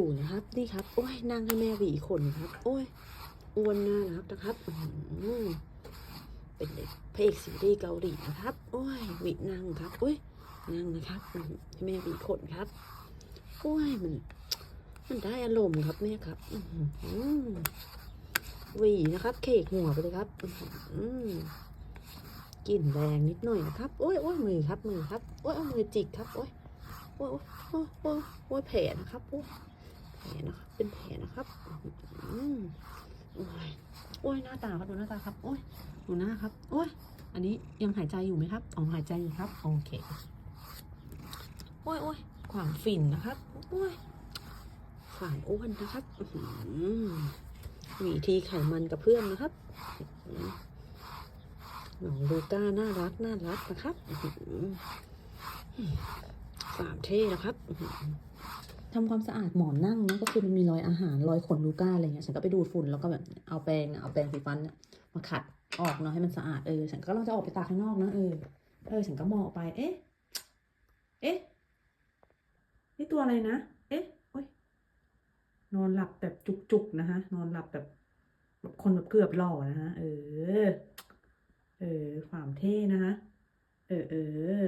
ดูนะครับ นี่ครับ โอ้ยนั่งให้แม่หวีขนครับ โอ้ยอ้วนน่ารักนะครับเป็นเด็กพระเอกซีรีส์เกาหลีนะครับ โอ้ยหวีนั่งครับโอ้ยนั่งนะครับให้แม่หวีขนครับ โอ้ยมันมันได้อารมณ์ครับแม่ครับอื้อหือวีนะครับ เคกหัวไปเลยครับอื้อหือกลิ่นแรงนิดหน่อยนะครับ โอ้ยโอ้ยมือครับมือครับโอ้ยเอามือจิกครับโอ้ยโอ้ยโอ้ยโอ้ยโอ้ยแผลนะครับโอ้ย นะครับ เป็นแผลนะครับอืมโอ้ยโอ้ยหน้าตาครับดูหน้าตาครับ โอ้ยดูหน้าครับ โอ้ยอันนี้ยังหายใจอยู่ไหมครับอ๋อหายใจอยู่ครับ โอเค โอ้ยโอ้ยความฝิ่นนะครับ โอ้ยฝ่ายอ้วนนะครับอื้อหือหวีทีไขมันกับเพื่อนนะครับน้อหือน้องลูก้าน่ารักน่ารักนะครับสามเท่นะครับ ทำความสะอาดหมอนนั่งนะก็คือมันมีรอยอาหารรอยขนลูก้าอะไรเงี้ยฉันก็ไปดูดฝุ่นแล้วก็แบบเอาแปรงเอาแปรงสีฟันมาขัดออกเนาะให้มันสะอาดเออฉันก็กำลังจะออกไปตากข้างนอกนะเออเออฉันก็มองออกไป เอ๊ะ เอ๊ะนี่ตัวอะไรนะเอ๊ะโอ๊ยนอนหลับแบบจุกๆนะคะนอนหลับแบบแบบคนแบบเกือบหล่อนะคะเออ เออความเท่นะคะเออเออ